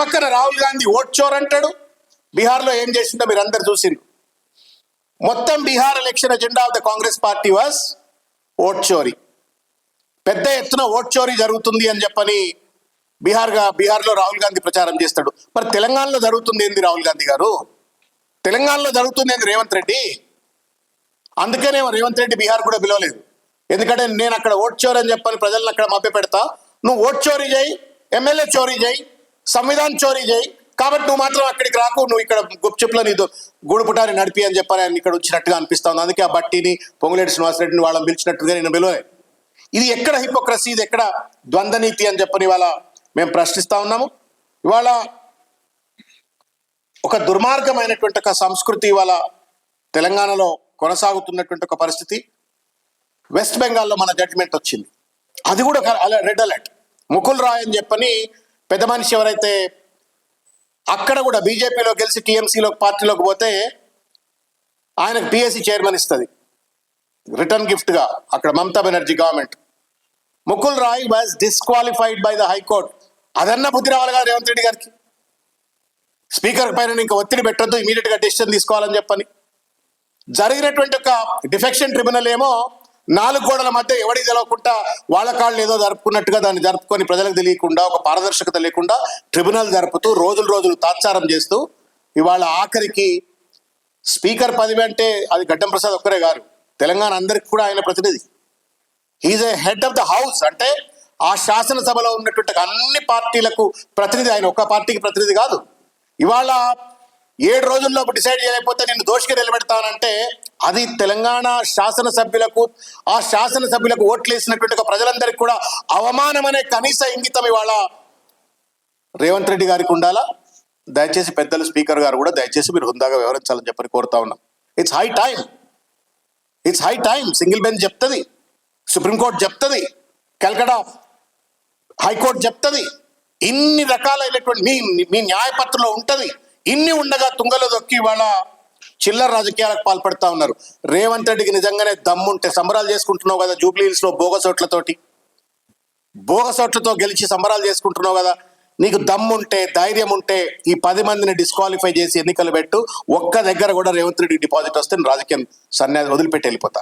పక్కన రాహుల్ గాంధీ ఓట్ చోర్ అంటాడు. బీహార్లో ఏం చేసిందో మీరు అందరు చూసిండ్రు. మొత్తం Bihar election agenda of the Congress party was vote chori పెద్ద ఎత్తున ఓట్ చోరీ జరుగుతుంది అని చెప్పని బీహార్గా బీహార్లో రాహుల్ గాంధీ ప్రచారం చేస్తాడు. మరి తెలంగాణలో జరుగుతుంది ఏంది రాహుల్ గాంధీ గారు? తెలంగాణలో జరుగుతుంది ఏంది రేవంత్ రెడ్డి? అందుకనే రేవంత్ రెడ్డి బీహార్ కూడా పిలవలేదు. ఎందుకంటే నేను అక్కడ ఓట్ చోరీ అని చెప్పని ప్రజలను అక్కడ మభ్య పెడతా నువ్వు ఓట్ చోరీ చేయి ఎమ్మెల్యే చోరీ చేయి సంవిధాన్ చోరీ చేయి. కాబట్టి నువ్వు మాత్రం అక్కడికి రాకు. నువ్వు ఇక్కడ గుప్చిప్లో నీతో గూడుపుటాన్ని నడిపి అని చెప్పని ఆయన ఇక్కడ వచ్చినట్టుగా అనిపిస్తుంది అందుకే ఆ బట్టిని పొంగులేటి శ్రీనివాసరెడ్డిని వాళ్ళని పిలిచినట్టుగా నేను పిలవలే. ఇది ఎక్కడ హిపోక్రసీ ఇది ఎక్కడ ద్వంద్వనీతి అని చెప్పని ఇవాళ మేము ప్రశ్నిస్తా ఉన్నాము. ఇవాళ ఒక దుర్మార్గమైనటువంటి ఒక సంస్కృతి ఇవాళ తెలంగాణలో కొనసాగుతున్నటువంటి ఒక పరిస్థితి. వెస్ట్ బెంగాల్లో మన జడ్జిమెంట్ వచ్చింది. అది కూడా ఒక అల- రెడ్ అలర్ట్ ముకుల్ రాయ్ అని చెప్పని పెద్ద మనిషి ఎవరైతే అక్కడ కూడా బీజేపీలో గెలిచి టీఎంసీలో పార్టీలోకి పోతే ఆయనకు పిఎస్సి చైర్మన్ ఇస్తుంది. రిటర్న్ గిఫ్ట్గా అక్కడ Mamata Banerjee government. Mukul Roy was disqualified by the high court అదన్నా బుద్ధి రావాలి కదా రేవంత్ రెడ్డి గారికి. స్పీకర్ పైన ఇంకా ఒత్తిడి పెట్టద్దు ఇమీడియట్గా డెసిషన్ తీసుకోవాలని చెప్పని. జరిగినటువంటి ఒక డిఫెక్షన్ ట్రిబ్యునల్ ఏమో నాలుగు గోడల మధ్య ఎవడికి తెలవకుండా వాళ్ళ కాళ్ళు ఏదో జరుపుకున్నట్టుగా దాన్ని జరుపుకొని ప్రజలకు తెలియకుండా ఒక పారదర్శకత లేకుండా ట్రిబ్యునల్ జరుపుతూ రోజులు రోజులు తాత్సారం చేస్తూ ఇవాళ ఆఖరికి స్పీకర్ పదవి అంటే అది గడ్డం ప్రసాద్ ఒక్కరే గారు తెలంగాణ అందరికి కూడా ఆయన ప్రతినిధి. He's a head of the house అంటే ఆ శాసనసభలో ఉన్నటువంటి అన్ని పార్టీలకు ప్రతినిధి ఆయన. ఒక్క పార్టీకి ప్రతినిధి కాదు. ఇవాళ ఏడు రోజుల్లో డిసైడ్ చేయలేకపోతే నేను దోషికి నిలబెడతానంటే అది తెలంగాణ శాసనసభ్యులకు ఆ శాసనసభ్యులకు ఓట్లు వేసినటువంటి ప్రజలందరికీ కూడా అవమానం అనే కనీస ఇంగితం ఇవాళ రేవంత్ రెడ్డి గారికి ఉండాలా? దయచేసి పెద్దలు స్పీకర్ గారు కూడా దయచేసి మీరు హుందాగా వివరించాలని చెప్పని కోరుతా ఉన్నాం. It's high time it's high time single bench చెప్తుంది. సుప్రీంకోర్టు చెప్తుంది. కలకటా హైకోర్టు చెప్తుంది. ఇన్ని రకాలైనటువంటి మీ మీ న్యాయపత్రంలో ఉంటుంది. ఇన్ని ఉండగా తుంగలో దొక్కి ఇవాళ చిల్లర రాజకీయాలకు పాల్పడతా ఉన్నారు. రేవంత్ రెడ్డికి నిజంగానే దమ్ముంటే సంబరాలు చేసుకుంటున్నావు కదా జూబ్లీ హిల్స్లో బోగసోట్లతోటి బోగసోట్లతో గెలిచి సంబరాలు చేసుకుంటున్నావు కదా నీకు దమ్ముంటే ధైర్యం ఉంటే ఈ పది మందిని డిస్క్వాలిఫై చేసి ఎన్నికలు పెట్టు. ఒక్క దగ్గర కూడా రేవంత్ రెడ్డి డిపాజిట్ వస్తే రాజకీయం సన్యాసి వదిలిపెట్టి వెళ్ళిపోతా.